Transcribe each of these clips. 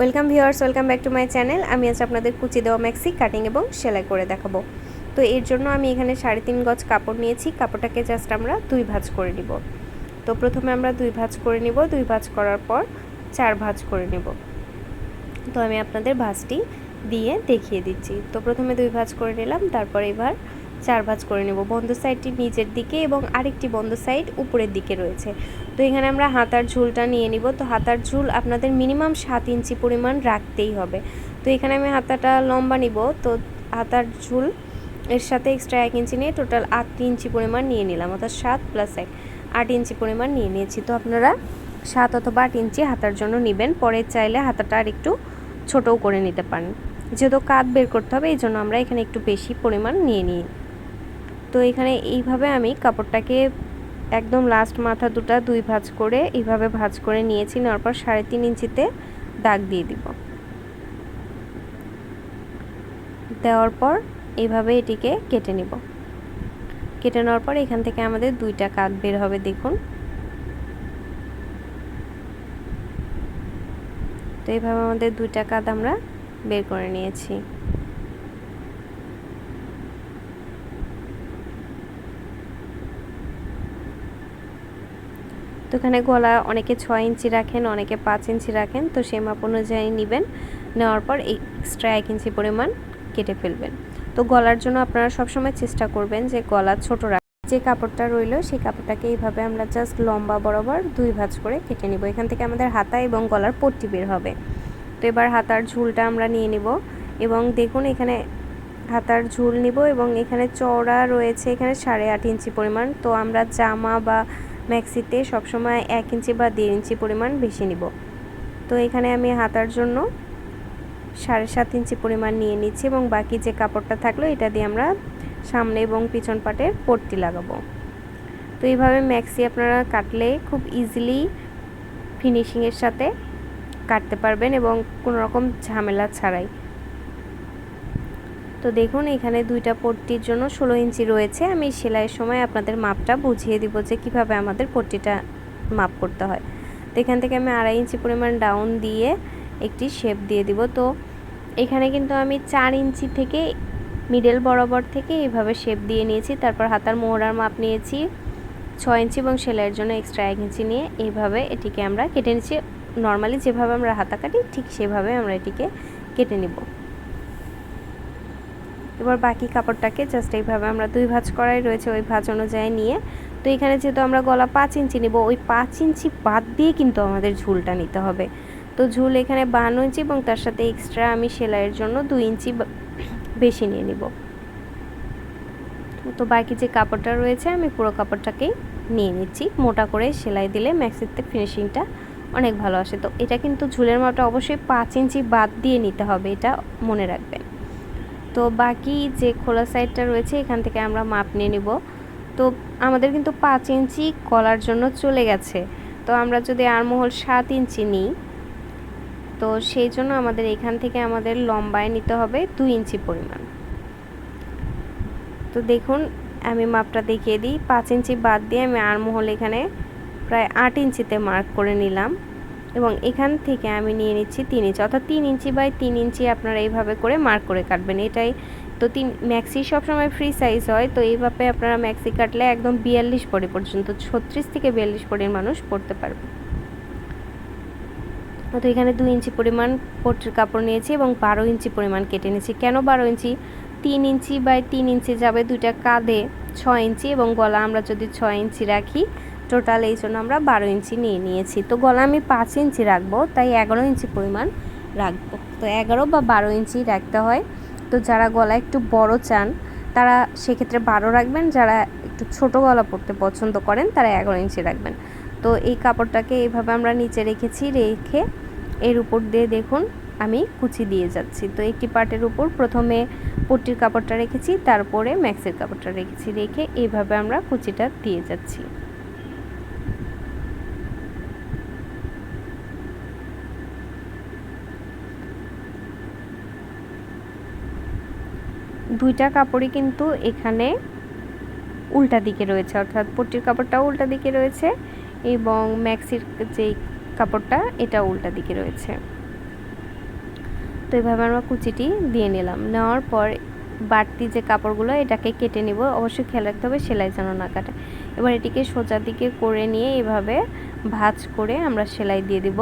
Welcome viewers, welcome back to my channel. আমি আজ আপনাদের কুচি দেওয়া ম্যাক্সি কাটিং এবং সেলাই করে দেখাবো। তো এর জন্য আমি এখানে সাড়ে তিন গজ কাপড় নিয়েছি। কাপড়টাকে জাস্ট আমরা দুই ভাঁজ করে নিব। তো প্রথমে আমরা দুই ভাঁজ করে নিব। দুই ভাঁজ করার পর চার ভাঁজ করে নেব। তো আমি আপনাদের ভাঁজটি দিয়ে দেখিয়ে দিচ্ছি। তো প্রথমে দুই ভাঁজ করে নিলাম, তারপর এবার চার ভাঁজ করে নেব। বন্ধ সাইডটি নিচের দিকে এবং আরেকটি বন্ধ সাইড উপরের দিকে রয়েছে। তো এখানে আমরা হাতার ঝুলটা নিয়ে নিব। তো হাতার ঝুল আপনাদের মিনিমাম সাত ইঞ্চি পরিমাণ রাখতেই হবে। তো এখানে আমি হাতাটা লম্বা নিব। তো হাতার ঝুল এর সাথে এক্সট্রা এক ইঞ্চি নিয়ে টোটাল আট ইঞ্চি পরিমাণ নিয়ে নিলাম। অর্থাৎ সাত প্লাস এক, আট ইঞ্চি পরিমাণ নিয়ে নিয়েছি। তো আপনারা সাত অথবা আট ইঞ্চি হাতার জন্য নেবেন। পরে চাইলে হাতাটা আর একটু ছোটও করে নিতে পারেন। যেহেতু কাত বের করতে হবে, এই জন্য আমরা এখানে একটু বেশি পরিমাণ নিয়ে নিই। তো এখানে এইভাবে আমি কাপড়টাকে একদম লাস্ট মাথা দুটা দুই ভাঁজ করে এইভাবে ভাঁজ করে নিয়েছি, নেওয়ার পর সাড়ে তিন ইঞ্চিতে দাগ দিয়ে দিব। দেওয়ার পর এইভাবে এটিকে কেটে নিব। কেটে নেওয়ার পর এখান থেকে আমাদের দুইটা কাত বের হবে, দেখুন। তো এইভাবে আমাদের দুইটা কাত আমরা বের করে নিয়েছি। তো এখানে গলা অনেকে ছয় ইঞ্চি রাখেন, অনেকে পাঁচ ইঞ্চি রাখেন। তো সেই মাপ অনুযায়ী নেবেন। নেওয়ার পর এক্সট্রা এক ইঞ্চি পরিমাণ কেটে ফেলবেন। তো গলার জন্য আপনারা সবসময় চেষ্টা করবেন যে গলা ছোট রাখ যে কাপড়টা রইল, সেই কাপড়টাকে এইভাবে আমরা জাস্ট লম্বা বরাবর দুই ভাঁজ করে কেটে নিব। এখান থেকে আমাদের হাতা এবং গলার পট্টি বের হবে। তো এবার হাতার ঝুলটা আমরা নিয়ে নিব এবং দেখুন এখানে হাতার ঝুল নিব এবং এখানে চওড়া রয়েছে এখানে সাড়ে আট ইঞ্চি পরিমাণ। তো আমরা জামা বা ম্যাক্সিতে সবসময় এক ইঞ্চি বা দেড় ইঞ্চি পরিমাণ বেশি নিব। তো এখানে আমি হাতার জন্য সাড়ে সাত ইঞ্চি পরিমাণ নিয়ে নিচ্ছি এবং বাকি যে কাপড়টা থাকল এটা দিয়ে আমরা সামনে এবং পিছন পাটের পট্টি লাগাবো। তো এইভাবে ম্যাক্সি আপনারা কাটলে খুব ইজিলি ফিনিশিংয়ের সাথে কাটতে পারবেন এবং কোনো রকম ঝামেলা ছাড়াই। তো দেখুন, এখানে দুইটা পট্টির জন্য ষোলো ইঞ্চি রয়েছে। আমি সেলাইয়ের সময় আপনাদের মাপটা বুঝিয়ে দিব যে কীভাবে আমাদের পট্টিটা মাপ করতে হয়। তো এখান থেকে আমি আড়াই ইঞ্চি পরিমাণ ডাউন দিয়ে একটি শেপ দিয়ে দিব। তো এখানে কিন্তু আমি চার ইঞ্চি থেকে মিডল বরাবর থেকে এইভাবে শেপ দিয়ে নিয়েছি। তারপর হাতার মোহরার মাপ নিয়েছি ছয় ইঞ্চি এবং সেলাইয়ের জন্য এক্সট্রা এক ইঞ্চি নিয়ে এইভাবে এটিকে আমরা কেটে নিচ্ছি। নর্মালি যেভাবে আমরা হাতা কাটি, ঠিক সেভাবে আমরা এটিকে কেটে নিব। এবার বাকি কাপড়টাকে জাস্ট এইভাবে আমরা দুই ভাঁজ করাই রয়েছে ওই ভাঁজ অনুযায়ী নিয়ে। তো এখানে যেহেতু আমরা গলা পাঁচ ইঞ্চি নিব, ওই পাঁচ ইঞ্চি বাদ দিয়ে কিন্তু আমাদের ঝুলটা নিতে হবে। তো ঝুল এখানে বান্ন ইঞ্চি এবং তার সাথে এক্সট্রা আমি সেলাইয়ের জন্য দুই ইঞ্চি বেশি নিয়ে নিব। তো বাকি যে কাপড়টা রয়েছে, আমি পুরো কাপড়টাকেই নিয়ে নিচ্ছি। মোটা করে সেলাই দিলে ম্যাক্সিতে ফিনিশিংটা অনেক ভালো আসে। তো এটা কিন্তু ঝুলের মাপটা অবশ্যই পাঁচ ইঞ্চি বাদ দিয়ে নিতে হবে, এটা মনে রাখবেন। তো বাকি যে খোলা সাইডটা রয়েছে, এখান থেকে আমরা মাপ নিয়ে নিব। তো আমাদের কিন্তু পাঁচ ইঞ্চি কলার জন্য চলে গেছে। তো আমরা যদি আরমহল সাত ইঞ্চি নিই, তো সেই জন্য আমাদের এখান থেকে আমাদের লম্বায় নিতে হবে দুই ইঞ্চি পরিমাণ। তো দেখুন, আমি মাপটা দেখিয়ে দিই। পাঁচ ইঞ্চি বাদ দিয়ে আমি আরমহল এখানে প্রায় আট ইঞ্চিতে মার্ক করে নিলাম। এবং এখান থেকে আমি নিয়ে নিচ্ছি তিন ইঞ্চি। অর্থাৎ তিন ইঞ্চি বাই তিন ইঞ্চি আপনারা এইভাবে করে মার্ক করে কাটবেন। এটাই তো তিন ম্যাক্সি সবসময় ফ্রি সাইজ হয়, তো এইভাবে আপনারা ম্যাক্সি কাটলে একদম বিয়াল্লিশ পরে পর্যন্ত, ছত্রিশ থেকে বিয়াল্লিশ পরের মানুষ পড়তে পারবে। তো এখানে দুই ইঞ্চি পরিমাণ পট্টির কাপড় নিয়েছি এবং বারো ইঞ্চি পরিমাণ কেটে নিয়েছি। কেন বারো ইঞ্চি? তিন ইঞ্চি বাই তিন ইঞ্চি যাবে দুইটা কাঁধে ছয় ইঞ্চি এবং গলা আমরা যদি ছয় ইঞ্চি রাখি টোটাল এই জন্য আমরা বারো ইঞ্চি নিয়ে নিয়েছি। তো গলা আমি পাঁচ ইঞ্চি রাখব, তাই এগারো ইঞ্চি পরিমাণ রাখব। তো এগারো বা বারো ইঞ্চি রাখতে হয়। তো যারা গলা একটু বড় চান, তারা সেক্ষেত্রে বারো রাখবেন, যারা একটু ছোট গলা পরতে পছন্দ করেন, তারা এগারো ইঞ্চি রাখবেন। তো এই কাপড়টাকে এইভাবে আমরা নিচে রেখেছি, রেখে এর উপর দিয়ে দেখুন আমি কুচি দিয়ে যাচ্ছি। তো একটি পার্টের উপর প্রথমে পট্টির কাপড়টা রেখেছি, তারপরে ম্যাক্সের কাপড়টা রেখেছি, রেখে এইভাবে আমরা কুচিটা দিয়ে যাচ্ছি। দুইটা কাপড়ই কিন্তু এখানে উল্টা দিকে রয়েছে, অর্থাৎ পট্টির কাপড়টাও উল্টা দিকে রয়েছে এবং ম্যাক্সির যেই কাপড়টা এটা উল্টা দিকে রয়েছে। তো এভাবে আমরা কুচিটি দিয়ে নিলাম। নেওয়ার পর বাড়তি যে কাপড়গুলো, এটাকে কেটে নিব। অবশ্যই খেয়াল রাখতে হবে সেলাই যেন না কাটে। এবার এটিকে সোজা দিকে করে নিয়ে এভাবে ভাঁজ করে আমরা সেলাই দিয়ে দিব।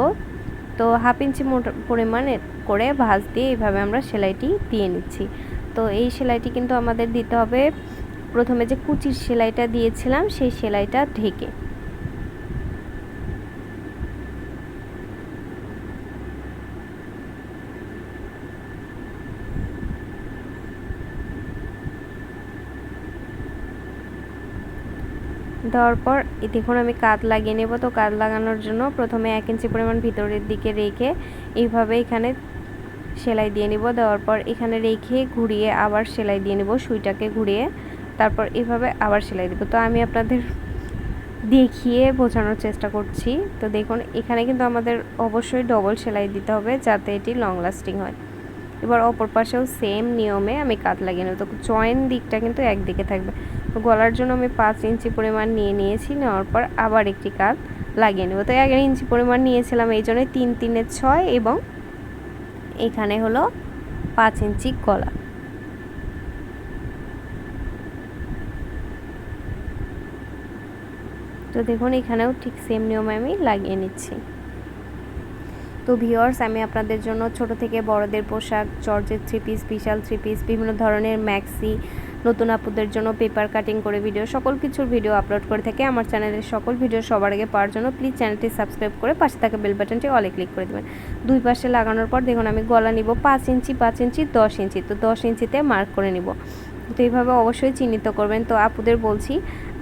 তো হাফ ইঞ্চি পরিমাণে করে ভাঁজ দিয়ে এইভাবে আমরা সেলাইটি দিয়ে নিচ্ছি। তো এই সেলাইটি কিন্তু আমাদের দিতে হবে। প্রথমে যে কুচির সেলাইটা দিয়েছিলাম, সেই সেলাইটা ঢেকে। দেওয়ার পর দেখুন আমি কাত লাগিয়ে নেব। তো কাত লাগানোর জন্য প্রথমে এক ইঞ্চি পরিমাণ ভিতরের দিকে রেখে এইভাবে এখানে সেলাই দিয়ে নিব। দেওয়ার পর এখানে রেখে ঘুরিয়ে আবার সেলাই দিয়ে নিব, সুইটাকে ঘুরিয়ে। তারপর এভাবে আবার সেলাই দেবো। তো আমি আপনাদের দেখিয়ে বোঝানোর চেষ্টা করছি। তো দেখুন, এখানে কিন্তু আমাদের অবশ্যই ডবল সেলাই দিতে হবে যাতে এটি লং লাস্টিং হয়। এবার অপর পাশেও সেম নিয়মে আমি কাত লাগিয়ে নেব। তো জয়েন দিকটা কিন্তু একদিকে থাকবে। তো গলার জন্য আমি পাঁচ ইঞ্চি পরিমাণ নিয়ে নিয়েছি। নেওয়ার পর আবার একটি কাত লাগিয়ে নেব। তো এগারো ইঞ্চি পরিমাণ নিয়েছিলাম, এই জন্য তিন, তিনে ছয় এবং এখানে হলো পাঁচ ইঞ্চি গলা তো দেখুন, এখানেও ঠিক সেম নিয়মে আমি লাগিয়ে নিচ্ছি। তো ভিওর্স আমি আপনাদের জন্য ছোট থেকে বড়দের পোশাক জর্জের থ্রি পিস বিশাল থ্রি পিস বিভিন্ন ধরনের ম্যাক্সি নতুন আপুদের জন্য পেপার কাটিং করে ভিডিও সকল কিছুর ভিডিও আপলোড করে থাকে। আমার চ্যানেলের সকল ভিডিও সবার আগে পাওয়ার জন্য প্লিজ চ্যানেলটি সাবস্ক্রাইব করে পাশে থাকা বেল বাটনটি অলে ক্লিক করে দেবেন। দুই পাশে লাগানোর পর দেখুন, আমি গলা নিব পাঁচ ইঞ্চি পাঁচ ইঞ্চি, দশ ইঞ্চি। তো দশ ইঞ্চিতে মার্ক করে নিব। তো এইভাবে অবশ্যই চিহ্নিত করবেন। তো আপুদের বলছি,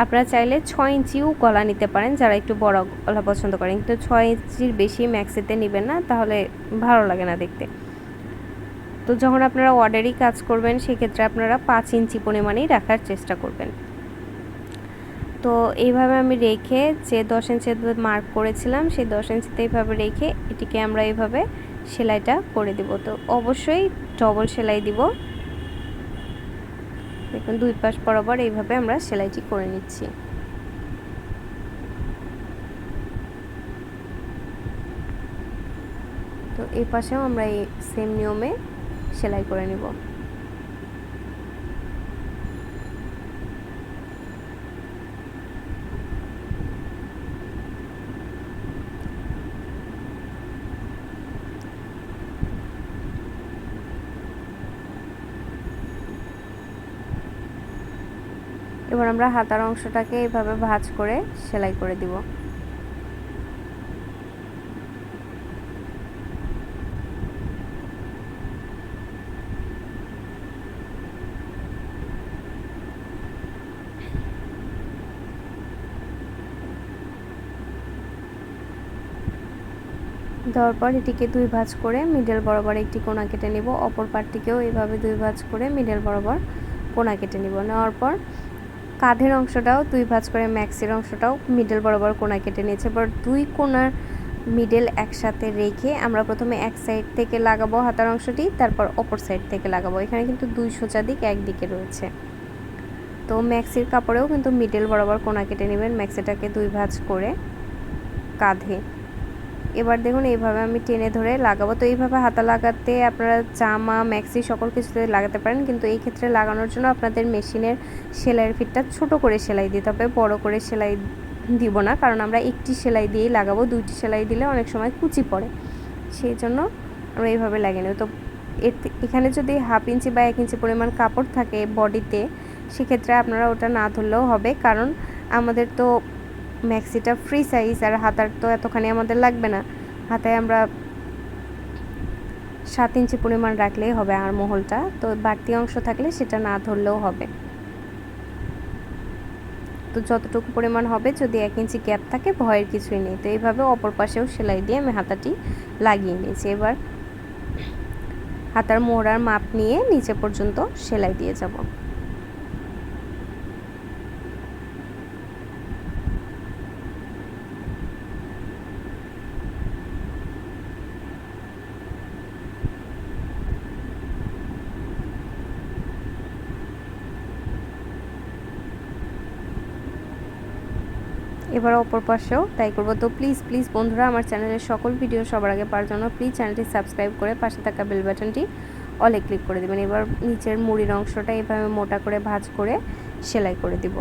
আপনারা চাইলে ছয় ইঞ্চিও গলা নিতে পারেন যারা একটু বড় গলা পছন্দ করেন। কিন্তু ছয় ইঞ্চির বেশি ম্যাক্সিতে নেবেন না, তাহলে ভালো লাগে না দেখতে। তো যখন আপনারা অর্ডারই কাজ করবেন, সেক্ষেত্রে আপনারা পাঁচ ইঞ্চি পরিমাণেই রাখার চেষ্টা করবেন। তো এইভাবে আমি রেখে যে দশ ইঞ্চিতে মার্ক করেছিলাম, সেই দশ ইঞ্চিতে এইভাবে রেখে এটিকে আমরা এইভাবে সেলাইটা করে দিব। তো অবশ্যই ডবল সেলাই দিব। দেখুন, দুই পাশ বরাবর এইভাবে আমরা সেলাইটি করে নিচ্ছি। তো এই পাশেও আমরা এই সেম নিয়মে সেলাই করে নিব। এবার আমরা হাতার অংশটাকে এভাবে ভাঁজ করে সেলাই করে দিব। দেওয়ার পর এটিকে দুই ভাঁজ করে মিডল বরাবর একটি কোনা কেটে নিব। অপর পার্টটিকেও এভাবে দুই ভাঁজ করে মিডল বরাবর কোনা কেটে নিব। নেওয়ার পর কাঁধের অংশটাও দুই ভাঁজ করে ম্যাক্সির অংশটাও মিডল বরাবর কোনা কেটে নিয়েছে। এবার দুই কোনার মিডল একসাথে রেখে আমরা প্রথমে এক সাইড থেকে লাগাবো হাতার অংশটি, তারপর অপর সাইড থেকে লাগাবো। এখানে কিন্তু দুই সোজা দিক একদিকে রয়েছে। তো ম্যাক্সির কাপড়েও কিন্তু মিডল বরাবর কোনা কেটে নেবেন। ম্যাক্সিটাকে দুই ভাঁজ করে কাঁধে এবার দেখুন, এইভাবে আমি টেনে ধরে লাগাবো। তো এইভাবে হাতা লাগাতে আপনারা জামা, ম্যাক্সি সকল কিছুতে লাগাতে পারেন। কিন্তু এই ক্ষেত্রে লাগানোর জন্য আপনাদের মেশিনের সেলাইয়ের ফিটটা ছোট করে সেলাই দিতে হবে। বড় করে সেলাই দিব না, কারণ আমরা একটি সেলাই দিয়েই লাগাবো। দুইটি সেলাই দিলে অনেক সময় কুচি পড়ে। সেই জন্য আমরা এইভাবে লাগিয়ে নেব। তো এখানে যদি হাফ ইঞ্চি বা এক ইঞ্চি পরিমাণ কাপড় থাকে বডিতে, সেক্ষেত্রে আপনারা ওটা না ধরলেও হবে। কারণ আমাদের তো ম্যাক্সিটা ফ্রি সাইজ আর হাতার তো এতখানি আমাদের লাগবে না। হাতায় আমরা সাত ইঞ্চি পরিমাণ রাখলেই হবে আর মহলটা, তো বাড়তি অংশ থাকলে সেটা না ধরলেও হবে। তো যতটুকু পরিমাণ হবে যদি এক ইঞ্চি গ্যাপ থাকে, ভয়ের কিছুই নেই। তো এইভাবে অপর পাশেও সেলাই দিয়ে আমি হাতাটি লাগিয়ে নিয়েছি। এবার হাতার মোড়ার মাপ নিয়ে নিচে পর্যন্ত সেলাই দিয়ে যাব। এবার অপর পাশেও তাই করব। তো প্লিজ প্লিজ বন্ধুরা, আমার চ্যানেলের সকল ভিডিও সবার আগে পাওয়ার জন্য প্লিজ চ্যানেলটি সাবস্ক্রাইব করে পাশে থাকা বেল বাটনটি অলে ক্লিক করে দেবেন। এবার নিচের মুড়ির অংশটা এভাবে মোটা করে ভাজ করে সেলাই করে দিব।